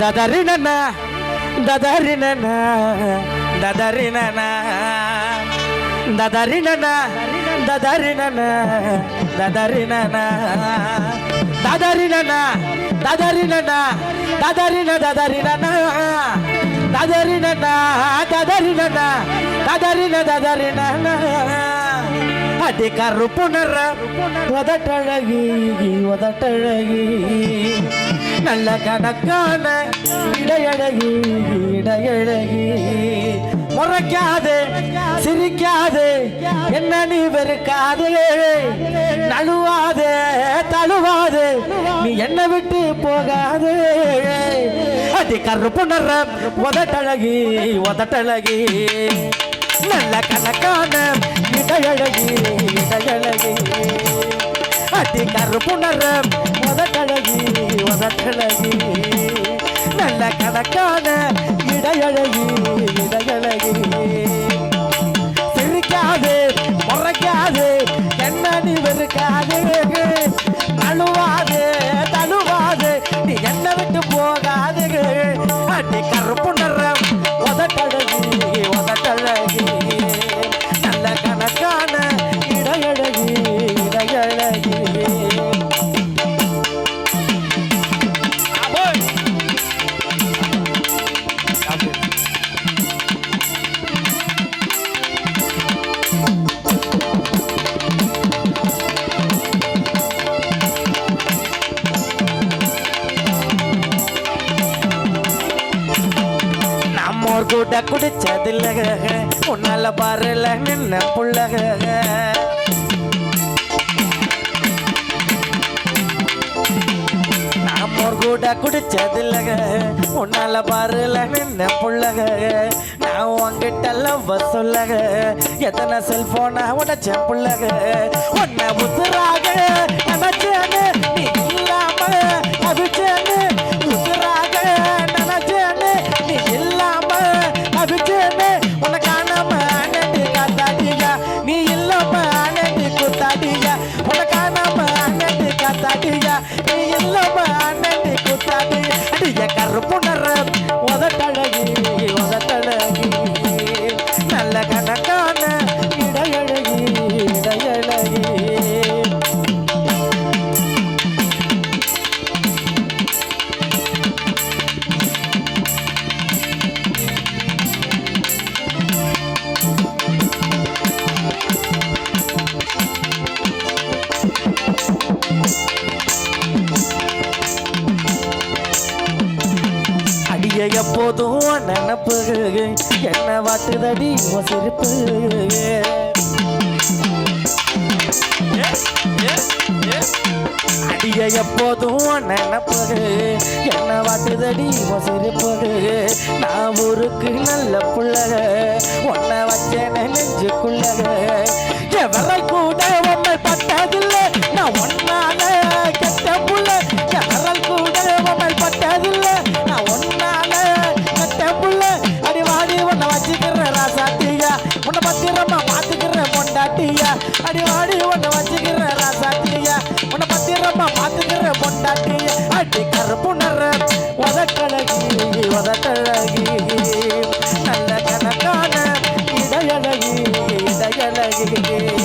దదరిననా దదరిననా దదరిననా దదరిననా దదరిననా దదరిననా దదరిననా దదరిననా దదరిన దదరిననా దదరిననా దదరిననా దదరిన దదరిననా. அடி கருப்புணர உதட்டழகி உதட்டழகி நல்ல கணக்கான இடையழகி இடையழகி முறைக்காது சிரிக்காது என்ன நீ வெறுக்காது நழுவாது தழுவாது நீ என்ன விட்டு போகாது அடி கருப்புணர உதட்டழகி உதட்டழகி நல்ல கணக்கான இடையழகி இடையழகி அடி கருப்புணர முதட்டழகி முதட்டழகி நல்ல கணக்கான இடையழகி இடையழகி. சிரிக்காது முறைக்காது என்ன நீ வெறுக்காது? அழுவாது தழுவாது நீ என்ன விட்டு போகாது. அடி கர நம்மோர் கூட குடிச்சதில்ல உன்னால பாருல நின்ன புள்ளக கூட குடிச்சதில்ல உன்னால பாருல நின்ன புள்ளக நான் உன்கிட்ட லவ் சொல்லக எத்தனை செல்போனா உடச்ச புள்ளக உன்னை உசுராக நினைச்சேன்னு எப்போதும் நினப்பு என்ன வாட்டுதடி உன் சிரிப்பு? அடிய எப்போதும் நினப்பு என்ன வாட்டுதடி உன் சிரிப்பு? நான் ஊருக்கு நல்ல புள்ளக உன்னை வச்சேன நெஞ்சுக்குள்ளக. எவரை கூட பொண்டாட்டியா அடி கருப்பு நிற உதட்டழகி உதட்டழகி நல்ல கணக்கான இடையழகி இடையழகி.